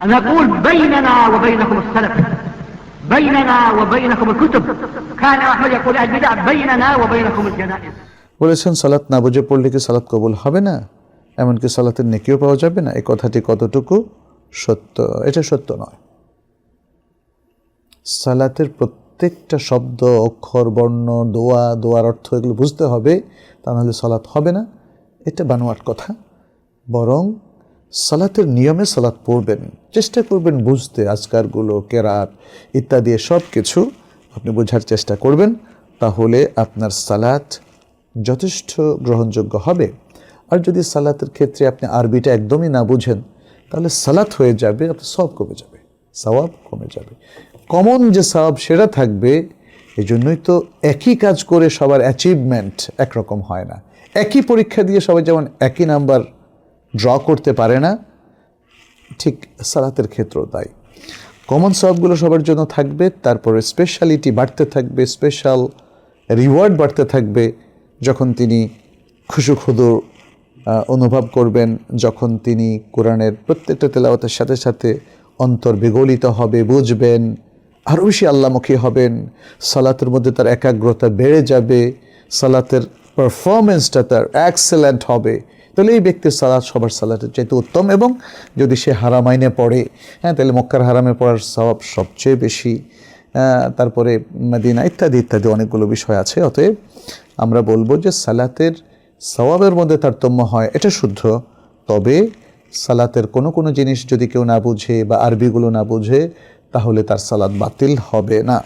نقول بيننا وبينكم السلف بيننا وبينكم الكتب كان أحمد يقول البدع بيننا وبينكم الجنائز বলেছেন সালাত না বুঝে পড়লে কি সালাত কবুল হবে না এমনকি সালাতের নেকিও পাওয়া যাবে না এই কথাটি কতটুকু সত্য এটা সত্য নয় সালাতের প্রত্যেকটা শব্দ অক্ষর বর্ণ দোয়া দোয়ার অর্থ এগুলো বুঝতে হবে তা নাহলে সালাত হবে না এটা বানোয়াট কথা বরং সালাতের নিয়মে সালাত পড়বেন, চেষ্টা করবেন বুঝতে, আজকারগুলো, কেরাত ইত্যাদি সব কিছু আপনি বোঝার চেষ্টা করবেন, তাহলে আপনার সালাত যথেষ্ট গ্রহণযোগ্য হবে। আর যদি সালাতের ক্ষেত্রে আপনি আরবিটা একদমই না বুঝেন, তাহলে সালাত হয়ে যাবে, আপনার সব কমে যাবে, সওয়াব কমে যাবে। কমন যে সওয়াব সেটা থাকবে এই জন্যই তো একই কাজ করে সবার অ্যাচিভমেন্ট একরকম হয় না। একই পরীক্ষা দিয়ে সবাই যেমন একই নাম্বার ড্র করতে পারে না, ঠিক সালাতের ক্ষেত্রেও তাই। কমন সবগুলো সবার জন্য থাকবে, তারপরে স্পেশালিটি বাড়তে থাকবে স্পেশাল রিওয়ার্ড বাড়তে থাকবে, যখন তিনি খুশু খুদু অনুভব করবেন, যখন তিনি কোরআনের প্রত্যেকটা তেলাওয়াতের সাথে সাথে অন্তর বিগলিত হবে, বুঝবেন, আরও বেশি আল্লামুখী হবেন, সালাতের মধ্যে তার একাগ্রতা বেড়ে যাবে, সালাতের পারফরমেন্সটা তার অ্যাক্সেলেন্ট হবে তাহলে এই ব্যক্তির সালাদ সবার সালাতের চাইতে উত্তম এবং যদি সে হারামাইনে পড়ে হ্যাঁ তাহলে মক্কার হারামে পড়ার স্বভাব সবচেয়ে বেশি। তারপরে মদিনা ইত্যাদি ইত্যাদি অনেকগুলো বিষয় আছে। অতএব আমরা বলব যে সালাতের সওয়াবের মধ্যে তারতম্য হয়, এটা শুদ্ধ। তবে সালাতের কোনো কোনো জিনিস যদি কেউ না বুঝে বা আরবিগুলো না বুঝে, তাহলে তার সালাদ বাতিল হবে না।